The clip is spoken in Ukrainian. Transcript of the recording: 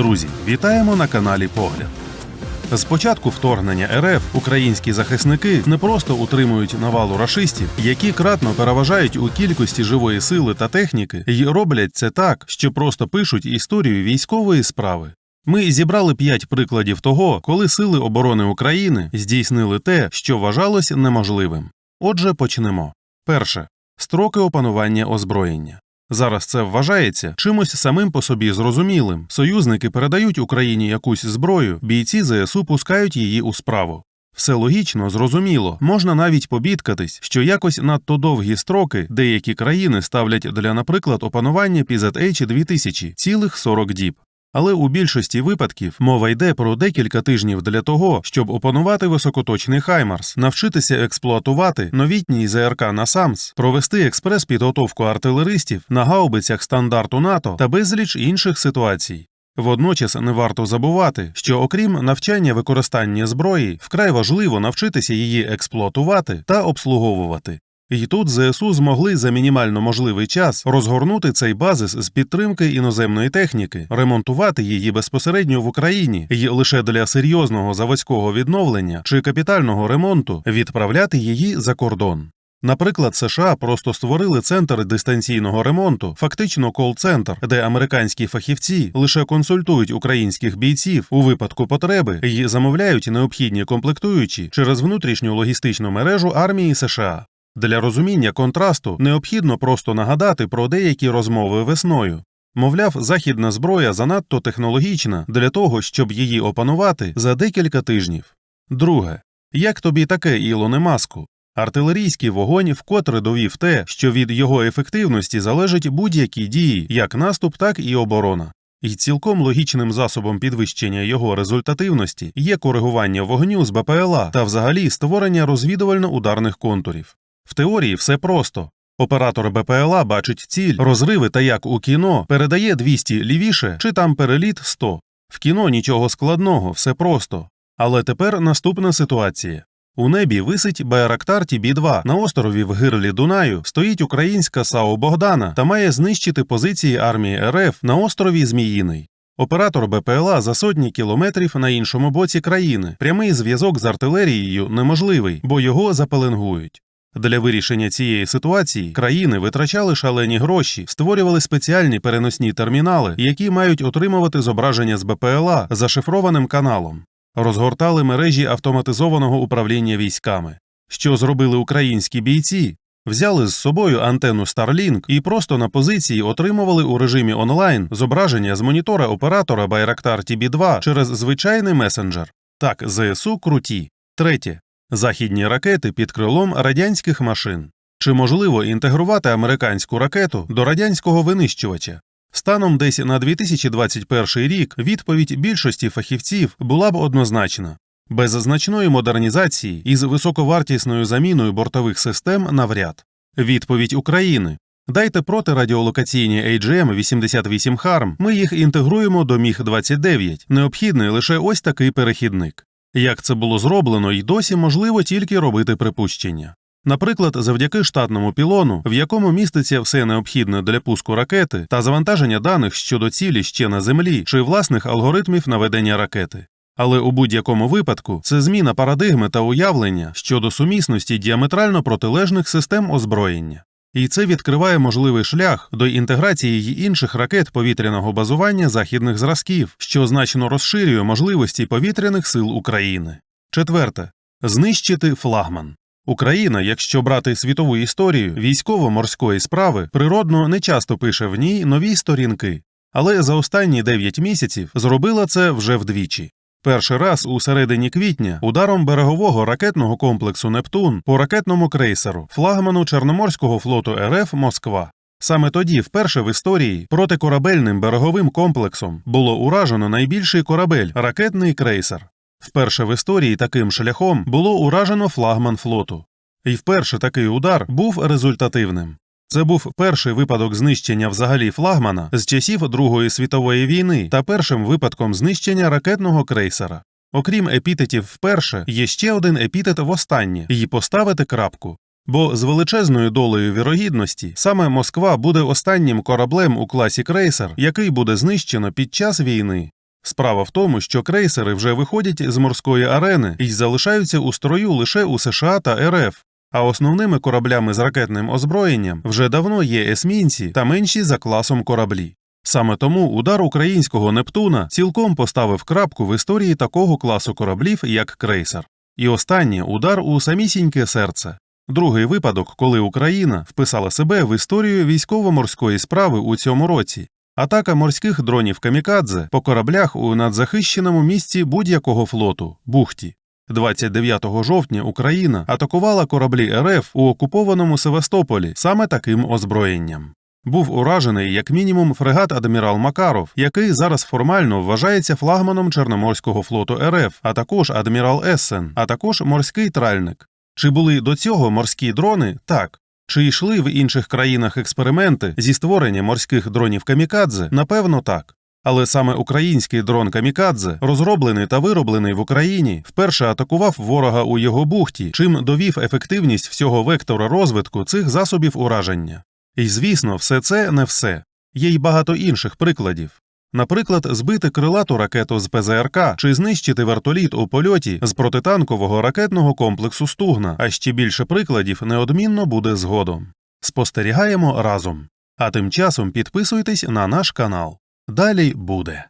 Друзі, вітаємо на каналі Погляд. З початку вторгнення РФ українські захисники не просто утримують навалу рашистів, які кратно переважають у кількості живої сили та техніки, і роблять це так, що просто пишуть історію військової справи. Ми зібрали п'ять прикладів того, коли сили оборони України здійснили те, що вважалось неможливим. Отже, почнемо. Перше строки опанування озброєння. Зараз це вважається чимось самим по собі зрозумілим. Союзники передають Україні якусь зброю, бійці ЗСУ пускають її у справу. Все логічно, зрозуміло, можна навіть побідкатись, що якось надто довгі строки деякі країни ставлять для, наприклад, опанування PZH 2000 цілих 40 діб. Але у більшості випадків мова йде про декілька тижнів для того, щоб опанувати високоточний Хаймарс, навчитися експлуатувати новітній ЗРК «Насамс», провести експрес-підготовку артилеристів на гаубицях стандарту НАТО та безліч інших ситуацій. Водночас не варто забувати, що окрім навчання використання зброї, вкрай важливо навчитися її експлуатувати та обслуговувати. І тут ЗСУ змогли за мінімально можливий час розгорнути цей базис з підтримки іноземної техніки, ремонтувати її безпосередньо в Україні і лише для серйозного заводського відновлення чи капітального ремонту відправляти її за кордон. Наприклад, США просто створили центр дистанційного ремонту, фактично кол-центр, де американські фахівці лише консультують українських бійців у випадку потреби і замовляють необхідні комплектуючі через внутрішню логістичну мережу армії США. Для розуміння контрасту необхідно просто нагадати про деякі розмови весною. Мовляв, західна зброя занадто технологічна для того, щоб її опанувати за декілька тижнів. Друге, як тобі таке, Ілоне Маску? Артилерійський вогонь вкотре довів те, що від його ефективності залежать будь-які дії, як наступ, так і оборона. І цілком логічним засобом підвищення його результативності є коригування вогню з БПЛА та взагалі створення розвідувально-ударних контурів. В теорії все просто. Оператор БПЛА бачить ціль, розриви та як у кіно передає 200 лівіше чи там переліт 100. В кіно нічого складного, все просто. Але тепер наступна ситуація. У небі висить Байрактар ТБ-2. На острові в гирлі Дунаю стоїть українська САУ Богдана та має знищити позиції армії РФ на острові Зміїний. Оператор БПЛА за сотні кілометрів на іншому боці країни. Прямий зв'язок з артилерією неможливий, бо його запеленгують. Для вирішення цієї ситуації країни витрачали шалені гроші, створювали спеціальні переносні термінали, які мають отримувати зображення з БПЛА зашифрованим каналом, розгортали мережі автоматизованого управління військами. Що зробили українські бійці? Взяли з собою антенну Starlink і просто на позиції отримували у режимі онлайн зображення з монітора оператора Байрактар TB2 через звичайний месенджер. Так, ЗСУ круті. Третє. Західні ракети під крилом радянських машин. Чи можливо інтегрувати американську ракету до радянського винищувача? Станом десь на 2021 рік відповідь більшості фахівців була б однозначна. Без значної модернізації із високовартісною заміною бортових систем навряд. Відповідь України Дайте протирадіолокаційні AGM-88 HARM, ми їх інтегруємо до Міг-29, необхідний лише ось такий перехідник. Як це було зроблено, й досі можливо тільки робити припущення. Наприклад, завдяки штатному пілону, в якому міститься все необхідне для пуску ракети та завантаження даних щодо цілі ще на землі чи власних алгоритмів наведення ракети. Але у будь-якому випадку це зміна парадигми та уявлення щодо сумісності діаметрально протилежних систем озброєння. І це відкриває можливий шлях до інтеграції й інших ракет повітряного базування західних зразків, що значно розширює можливості повітряних сил України. Четверте знищити флагман. Україна, якщо брати світову історію військово-морської справи, природно не часто пише в ній нові сторінки, але за останні 9 місяців зробила це вже вдвічі. Перший раз у середині квітня ударом берегового ракетного комплексу Нептун по ракетному крейсеру, флагману Чорноморського флоту РФ Москва. Саме тоді, вперше в історії, протикорабельним береговим комплексом було уражено найбільший корабель ракетний крейсер. Вперше в історії таким шляхом було уражено флагман флоту. І вперше такий удар був результативним. Це був перший випадок знищення взагалі флагмана з часів Другої світової війни та першим випадком знищення ракетного крейсера. Окрім епітетів вперше, є ще один епітет востаннє і поставити крапку. Бо з величезною долею вірогідності саме Москва буде останнім кораблем у класі крейсер, який буде знищено під час війни. Справа в тому, що крейсери вже виходять з морської арени і залишаються у строю лише у США та РФ, а основними кораблями з ракетним озброєнням вже давно є есмінці та менші за класом кораблі. Саме тому удар українського Нептуна цілком поставив крапку в історії такого класу кораблів, як крейсер. І останнє удар у самісіньке серце. Другий випадок, коли Україна вписала себе в історію військово-морської справи у цьому році. Атака морських дронів Камікадзе по кораблях у надзахищеному місці будь-якого флоту бухті. 29 жовтня Україна атакувала кораблі РФ у окупованому Севастополі саме таким озброєнням. Був уражений як мінімум фрегат адмірал Макаров, який зараз формально вважається флагманом Чорноморського флоту РФ, а також адмірал Ессен, а також морський тральник. Чи були до цього морські дрони? Так. Чи йшли в інших країнах експерименти зі створення морських дронів Камікадзе? Напевно, так. Але саме український дрон Камікадзе, розроблений та вироблений в Україні, вперше атакував ворога у його бухті, чим довів ефективність всього вектора розвитку цих засобів ураження. І звісно, все це не все. Є й багато інших прикладів. Наприклад, збити крилату ракету з ПЗРК чи знищити вертоліт у польоті з протитанкового ракетного комплексу Стугна, а ще більше прикладів неодмінно буде згодом. Спостерігаємо разом. А тим часом підписуйтесь на наш канал. Далі буде.